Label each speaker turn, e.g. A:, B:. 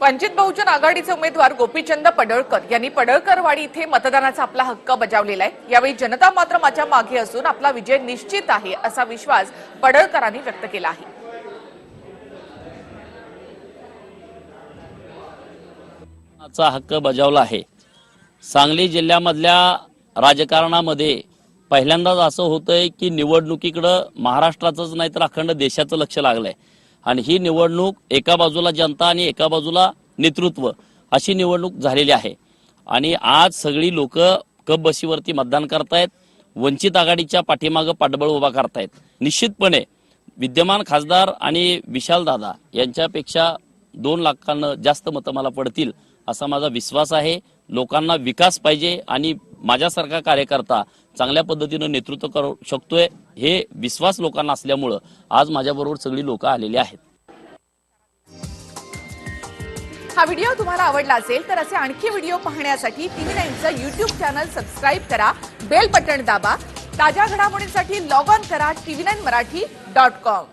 A: वंचित बहुजन आघाडीचे उमेदवार गोपीचंद पडळकर यांनी पडळकरवाडी इथे मतदानाचा आपला हक्क बजावलेला आहे. यावेळी जनता मात्र माझ्या मागे असून आपला विजय निश्चित आहे असा विश्वास पडळकरांनी व्यक्त केला आहे.
B: चा हक्क बजावला आहे. सांगली जिल्ह्यामधल्या राजकारणामध्ये पहिल्यांदाच असं होतंय की निवडणुकीकडं महाराष्ट्राचंच नाही तर अखंड देशाचं लक्ष लागलंय. आणि ही निवडणूक एका बाजूला जनता आणि एका बाजूला नेतृत्व अशी निवडणूक झालेली आहे. आणि आज सगळी लोक कप बशीवरती मतदान करतायत वंचित आघाडीच्या पाठीमागं पाठबळ उभा करतायत. निश्चितपणे विद्यमान खासदार आणि विशाल दादा यांच्यापेक्षा दोन लाखांना जास्त मतं मला पडतील असा माझा विश्वास आहे. लोकांना विकास पाहिजे आणि माझ्यासारखा कार्यकर्ता चांगल्या पद्धतीनं नेतृत्व करू शकतोय हे विश्वास लोकांना असल्यामुळं आज माझ्याबरोबर सगळी लोक आलेली आहेत.
A: हा व्हिडिओ तुम्हाला आवडला असेल तर असे आणखी व्हिडिओ पाहण्यासाठी टीव्ही नाईनचं युट्यूब चॅनल सबस्क्राईब करा बेल बटन दाबा ताज्या घडामोडींसाठी लॉग ऑन करा TV nine Marathi dot com.